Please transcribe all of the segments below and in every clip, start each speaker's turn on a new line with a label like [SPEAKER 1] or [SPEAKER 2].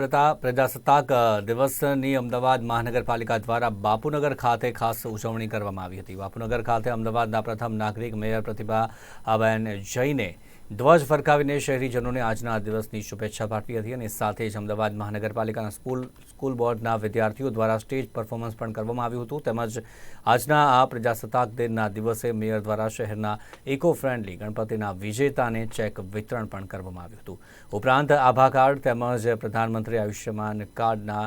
[SPEAKER 1] પ્રજાસત્તાક દિવસની અમદાવાદ મહાનગરપાલિકા દ્વારા બાપુનગર ખાતે ખાસ ઉજવણી કરવામાં આવી હતી. બાપુનગર ખાતે અમદાવાદના પ્રથમ નાગરિક મેયર પ્રતિભાબેન જૈને ધ્વજ ફરકાવીને શહેરીજનોને આજના આ દિવસની શુભેચ્છા પાઠવી હતી અને સાથે જ અમદાવાદ મહાનગરપાલિકાના સ્કૂલ સ્કૂલ બોર્ડના વિદ્યાર્થીઓ દ્વારા સ્ટેજ પરફોર્મન્સ પણ કરવામાં આવ્યું હતું. તેમજ આજના આ પ્રજાસત્તાક દિનના દિવસે મેયર દ્વારા શહેરના ઇકો ફ્રેન્ડલી ગણપતિના વિજેતાને ચેક વિતરણ પણ કરવામાં આવ્યું હતું. ઉપરાંત આભા કાર્ડ તેમજ પ્રધાનમંત્રી આયુષ્યમાન કાર્ડના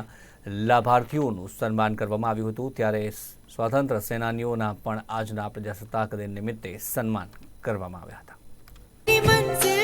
[SPEAKER 1] લાભાર્થીઓનું સન્માન કરવામાં આવ્યું હતું. ત્યારે સ્વાતંત્ર્ય સેનાનીઓના પણ આજના પ્રજાસત્તાક દિન નિમિત્તે સન્માન કરવામાં આવ્યા હતા.
[SPEAKER 2] See.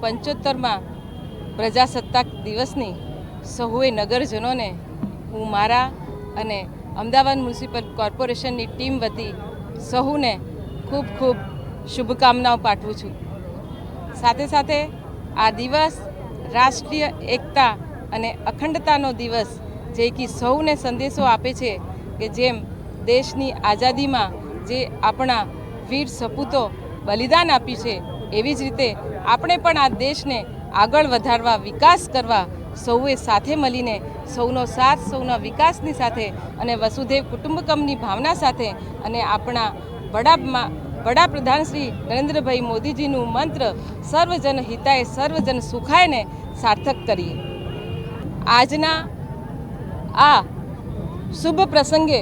[SPEAKER 3] પંચોતેરમાં પ્રજાસત્તાક દિવસની સહુએ નગરજનોને હું મારા અને અમદાવાદ મ્યુનિસિપલ કોર્પોરેશનની ટીમ વતી સહુને ખૂબ ખૂબ શુભકામનાઓ પાઠવું છું. સાથે સાથે આ દિવસ રાષ્ટ્રીય એકતા અને અખંડતાનો દિવસ જે કે સૌને સંદેશો આપે છે કે જેમ દેશની આઝાદીમાં જે આપણા વીર સપૂતો બલિદાન આપ્યું છે એવી જ રીતે આપણે પણ આ દેશને આગળ વધારવા, વિકાસ કરવા સૌએ સાથે મળીને, સૌનો સાથ, સૌના વિકાસની સાથે અને વસુધૈવ કુટુંબકમની ભાવના સાથે અને આપણા વડા વડાપ્રધાન શ્રી નરેન્દ્રભાઈ મોદીજીનું મંત્ર સર્વજન હિતાય, સર્વજન સુખાયને સાર્થક કરીએ. આજના આ શુભ પ્રસંગે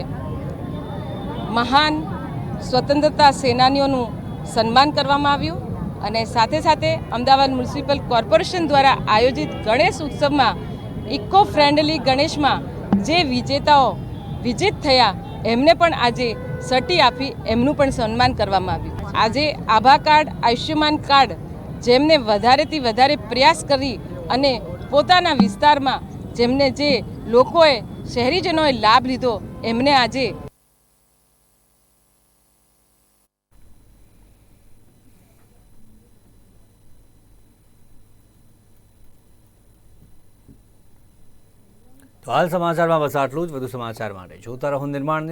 [SPEAKER 3] મહાન સ્વતંત્રતા સેનાનીઓનું સન્માન કરવામાં આવ્યું. અને સાથે સાથે અમદાવાદ મ્યુનિસિપલ કોર્પોરેશન દ્વારા આયોજિત ગણેશ ઉત્સવમાં ઇકો ફ્રેન્ડલી ગણેશમાં જે વિજેતાઓ વિજેત થયા, એમને પણ આજે સટી આપી, એમનું પણ સન્માન કરવામાં આવ્યું. આજે આભા કાર્ડ, આયુષ્યમાન કાર્ડ જેમને વધારેથી વધારે પ્રયાસ કરી અને પોતાના વિસ્તારમાં જેમને જે લોકોએ, શહેરીજનોએ લાભ લીધો, એમને આજે
[SPEAKER 1] તો હાલ સમાચારમાં બસ આટલું જ. વધુ સમાચાર માટે જોતા રહો નિર્માણ